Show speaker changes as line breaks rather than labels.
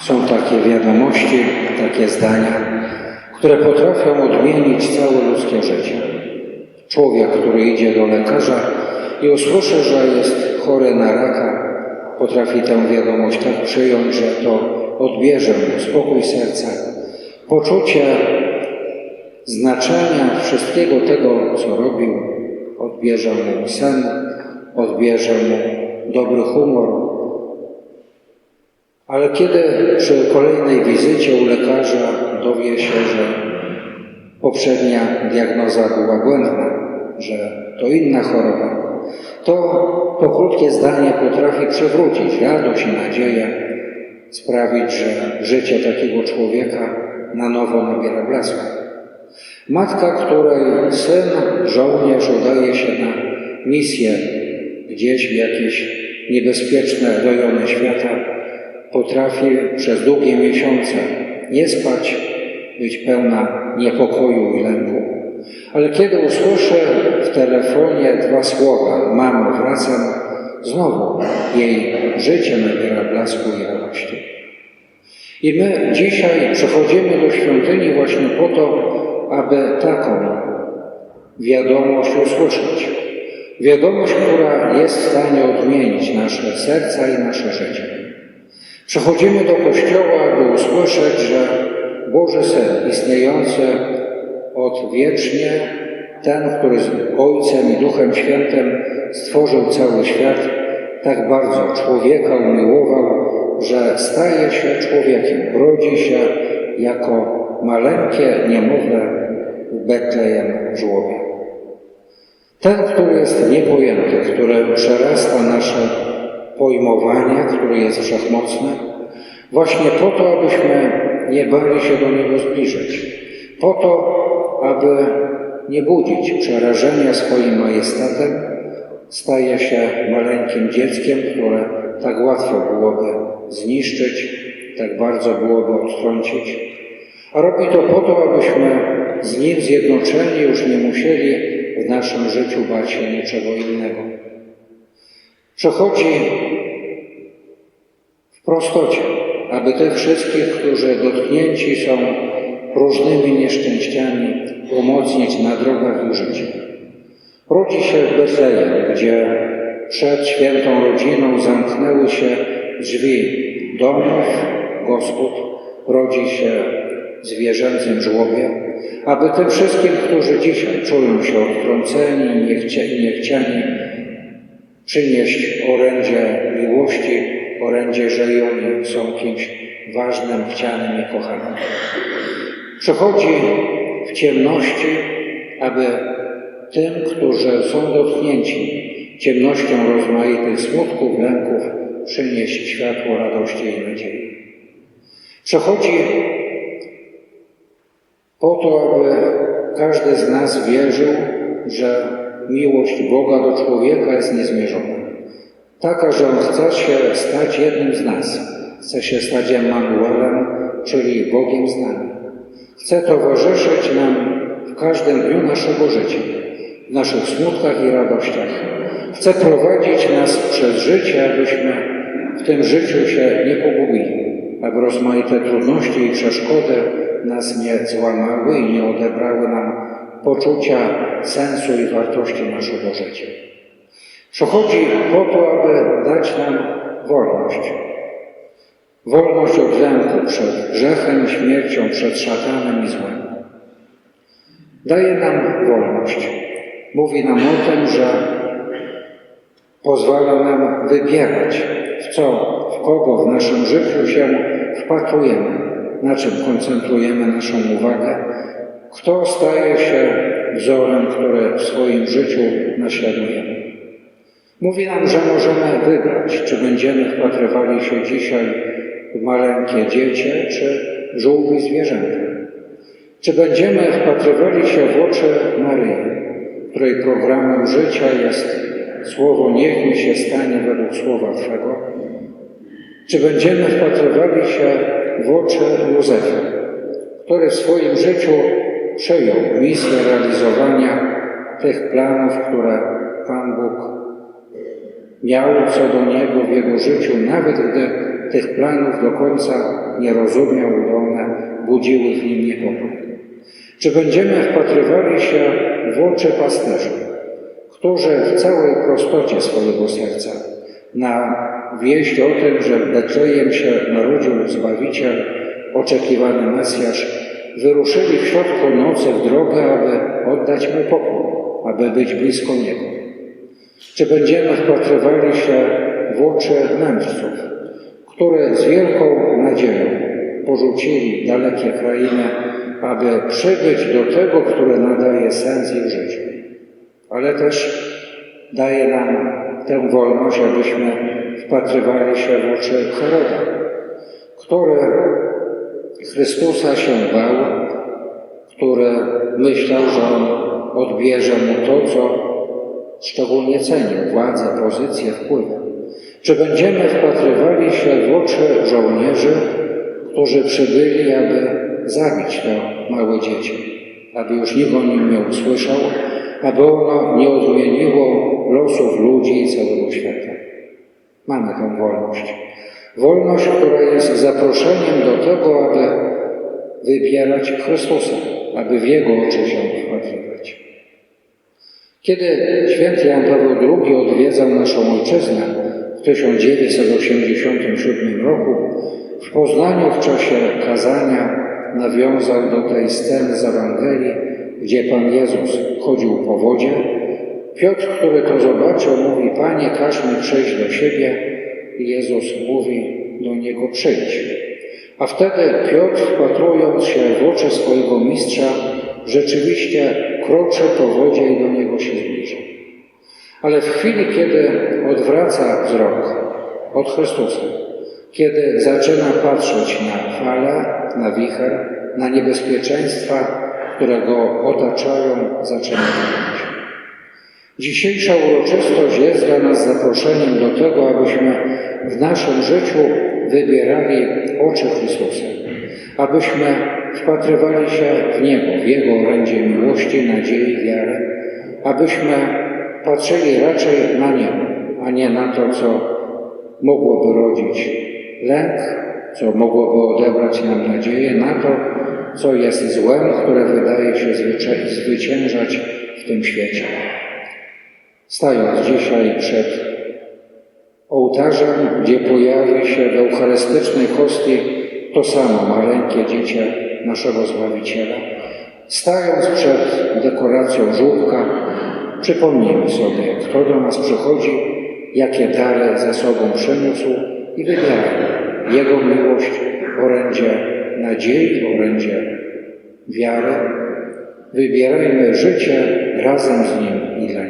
Są takie wiadomości, takie zdania, które potrafią odmienić całe ludzkie życie. Człowiek, który idzie do lekarza i usłyszy, że jest chory na raka, potrafi tę wiadomość tak przyjąć, że to odbierze mu spokój serca, poczucie znaczenia wszystkiego tego, co robił, odbierze mu sen, odbierze mu dobry humor. Ale kiedy przy kolejnej wizycie u lekarza dowie się, że poprzednia diagnoza była błędna, że to inna choroba, to to krótkie zdanie potrafi przywrócić radość i nadzieję, sprawić, że życie takiego człowieka na nowo nabiera blasku. Matka, której syn, żołnierz udaje się na misję gdzieś w jakieś niebezpieczne rejony świata, potrafi przez długie miesiące nie spać, być pełna niepokoju i lęku. Ale kiedy usłyszy w telefonie dwa słowa mamo, wracam, znowu jej życie nabiera blasku i radości. I my dzisiaj przychodzimy do świątyni właśnie po to, aby taką wiadomość usłyszeć. Wiadomość, która jest w stanie odmienić nasze serca i nasze życie. Przychodzimy do Kościoła, aby usłyszeć, że Boży Syn, istniejący odwiecznie, ten, który z Ojcem i Duchem Świętym stworzył cały świat, tak bardzo człowieka umiłował, że staje się człowiekiem, rodzi się jako maleńkie niemowlę w Betlejem żłobie. Ten, który jest niepojęty, który przerasta nasze pojmowanie, który jest wszechmocny, właśnie po to, abyśmy nie bali się do Niego zbliżyć, po to, aby nie budzić przerażenia swoim majestatem, staje się maleńkim dzieckiem, które tak łatwo byłoby zniszczyć, tak bardzo byłoby odtrącić. A robi to po to, abyśmy z Nim zjednoczeni już nie musieli w naszym życiu bać się niczego innego. Przechodzi w prostocie, aby tych wszystkich, którzy dotknięci są różnymi nieszczęściami, umocnić na drogach ich życia. Rodzi się w Betlejem, gdzie przed świętą rodziną zamknęły się drzwi domów, gospod, rodzi się zwierzęcym żłobie, aby tym wszystkim, którzy dzisiaj czują się odtrąceni, niechcia- niechciani, przynieść orędzie miłości, orędzie, że i oni są kimś ważnym, chcianym i kochanym. Przychodzi w ciemności, aby tym, którzy są dotknięci ciemnością rozmaitych smutków, lęków, przynieść światło radości i nadziei. Przechodzi po to, aby każdy z nas wierzył, że miłość Boga do człowieka jest niezmierzona. Taka, że On chce się stać jednym z nas. Chce się stać Emanuelem, czyli Bogiem z nami. Chce towarzyszyć nam w każdym dniu naszego życia, w naszych smutkach i radościach. Chce prowadzić nas przez życie, abyśmy w tym życiu się nie pogubili, aby rozmaite trudności i przeszkody nas nie złamały i nie odebrały nam poczucia sensu i wartości naszego życia. Przychodzi po to, aby dać nam wolność. Wolność od lęku przed grzechem, śmiercią, przed szatanem i złem. Daje nam wolność. Mówi nam o tym, że pozwala nam wybierać, w co, w kogo w naszym życiu się wpatrujemy, na czym koncentrujemy naszą uwagę, kto staje się wzorem, który w swoim życiu naśladujemy. Mówi nam, że możemy wybrać, czy będziemy wpatrywali się dzisiaj w maleńkie dziecię, czy żółwi zwierzęta. Czy będziemy wpatrywali się w oczy Maryi, której programem życia jest słowo niech mi się stanie według słowa Twego? Czy będziemy wpatrywali się w oczy Józefa, który w swoim życiu przejął misję realizowania tych planów, które Pan Bóg miał co do niego w jego życiu, nawet gdy tych planów do końca nie rozumiał i one budziły w nim niepokój? Czy będziemy wpatrywali się w oczy pasterzy, którzy w całej prostocie swojego serca na wieść o tym, że w Betlejem się narodził Zbawiciel, oczekiwany Mesjasz, wyruszyli w środku nocy w drogę, aby oddać Mu pokój, aby być blisko Niego? Czy będziemy wpatrywali się w oczy mędrców, które z wielką nadzieją porzucili dalekie krainy, aby przybyć do tego, który nadaje sens ich życiu, ale też daje nam tę wolność, abyśmy wpatrywali się w oczy Heroda, który Chrystusa się bał, który myślał, że on odbierze mu to, co szczególnie cenił, władzę, pozycję, wpływ. Czy będziemy wpatrywali się w oczy żołnierzy, którzy przybyli, aby zabić to małe dziecię, aby już nikt o nim nie usłyszał, aby ono nie odmieniło losów ludzi i całego świata. Mamy tę wolność. Wolność, która jest zaproszeniem do tego, aby wybierać Chrystusa, aby w Jego oczy się wpatrywać. Kiedy święty Jan Paweł II odwiedzał naszą ojczyznę w 1987 roku, w Poznaniu w czasie kazania nawiązał do tej sceny z Ewangelii, gdzie Pan Jezus chodził po wodzie. Piotr, który to zobaczył, mówi, Panie, każ mi przejść do siebie. Jezus mówi do niego, przyjdź. A wtedy Piotr, wpatrując się w oczy swojego mistrza, rzeczywiście kroczy po wodzie i do niego się zbliża. Ale w chwili, kiedy odwraca wzrok od Chrystusa, kiedy zaczyna patrzeć na fale, na wicher, na niebezpieczeństwa, które go otaczają, zaczyna. Dzisiejsza uroczystość jest dla nas zaproszeniem do tego, abyśmy w naszym życiu wybierali oczy Chrystusa, abyśmy wpatrywali się w Niego, w Jego orędzie miłości, nadziei, wiary, abyśmy patrzyli raczej na Niego, a nie na to, co mogłoby rodzić lęk, co mogłoby odebrać nam nadzieję, na to, co jest złem, które wydaje się zwyciężać w tym świecie. Stając dzisiaj przed ołtarzem, gdzie pojawi się w eucharystycznej hostii to samo maleńkie dziecię naszego Zbawiciela, stając przed dekoracją żółtka, przypomnijmy sobie, kto do nas przychodzi, jakie dary ze sobą przyniósł i wybierajmy Jego miłość, orędzie nadziei, orędzie wiary. Wybierajmy życie razem z Nim i dla